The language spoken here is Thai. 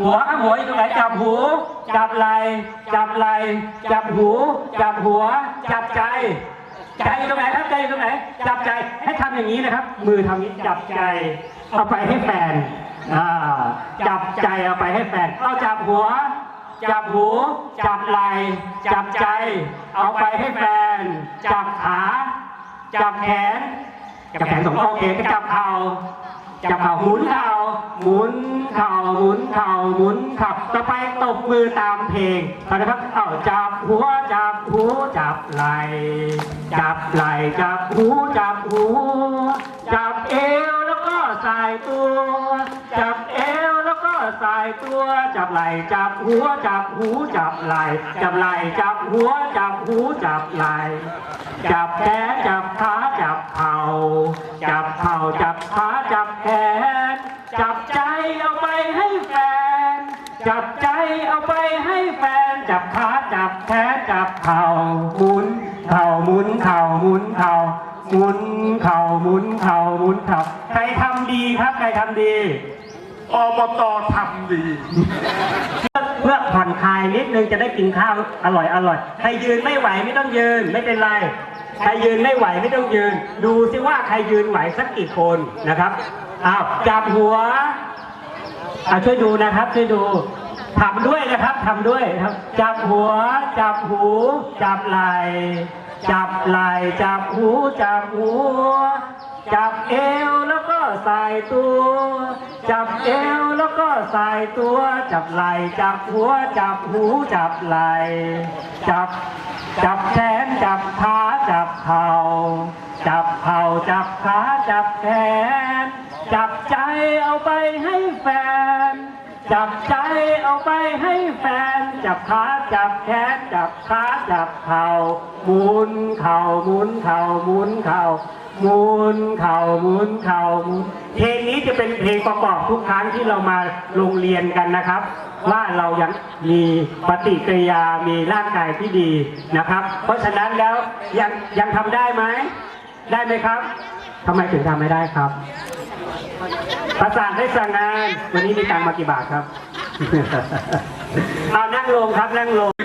หัวครับหัวอยู่ตรงไหนจับหู จับไหลจับไหลจับหู จับหัว จับใจ ใจอยู่ตรงไหนครับใจอยู่ตรงไหน จับใจให้ทำอย่างนี้นะครับ มือทำนี้จับใจ เอาไปให้แฟนจับใจเอาไปให้แฟนเอาจับหัว จับหู จับไหลจับใจ เอาไปให้แฟน จับขา จับแขนจับแขนสองโอเคก็จับเข่า จับเข่าหมุนเข่าหมุนเข่าหมุนเข่าหมุนเข่าต่อไปตบมือตามเพลงเอานะครับเอาจับหัวจับหูจับไหล่จับไหล่จับหูจับหูจับเอวแล้วก็สายตัว จับเอวแล้วก็สายตัว จับไหล่จับหัวจับหูจับไหล่จับไหล่จับหัวจับหูจับไหล่จับแขนจับขา ใจเอาไปให้แฟน จับใจเอาไปให้แฟน จับขาจับแขนจับเข่าหมุนเข่าหมุนเข่าหมุนเข่าหมุนเข่าหมุนเข่าหมุนเข่าใครทำดีครับใครทำดีอบตทำดีเพื่อผ่อนคลายนิดนึงจะได้กินข้าวอร่อยอร่อยใครยืนไม่ไหวไม่ต้องยืนไม่เป็นไร ใครยืนไม่ไหวไม่ต้องยืน ดูซิว่าใครยืนไหวสักกี่คนนะครับอ้าวจับหัวอ่าช่วยดูนะครับช่วยดูทำด้วยนะครับทำด้วยครับ จับหัว จับหู จับไหล่จับไหล่จับหู จับหัว จับเอวแล้วก็ใส่ตัว จับเอวแล้วก็ใส่ตัว จับไหล่จับหัว จับหู จับไหล่จับ จับแขนจับขา บขาจับแขน จับใจเอาไปให้แฟน จับใจเอาไปให้แฟน จับขาจับแขน จับขาจับเข่าหมุนเข่าหมุนเข่าหมุนเข่าหมุนเข่าหมุนเข่าหมุนเพลงนี้จะเป็นเพลงประกอบทุกครั้งที่เรามาโรงเรียนกันนะครับ ว่าเรายังมีปฏิกิริยามีร่างกายที่ดีนะครับ เพราะฉะนั้นแล้วยังยังทำได้ไหม ได้ไหมครับทำไมถึงทำไม่ได้ครับ ประสานให้สั่งงาน วันนี้มีตังมากี่บาทครับ เอานั่งลงครับนั่งลง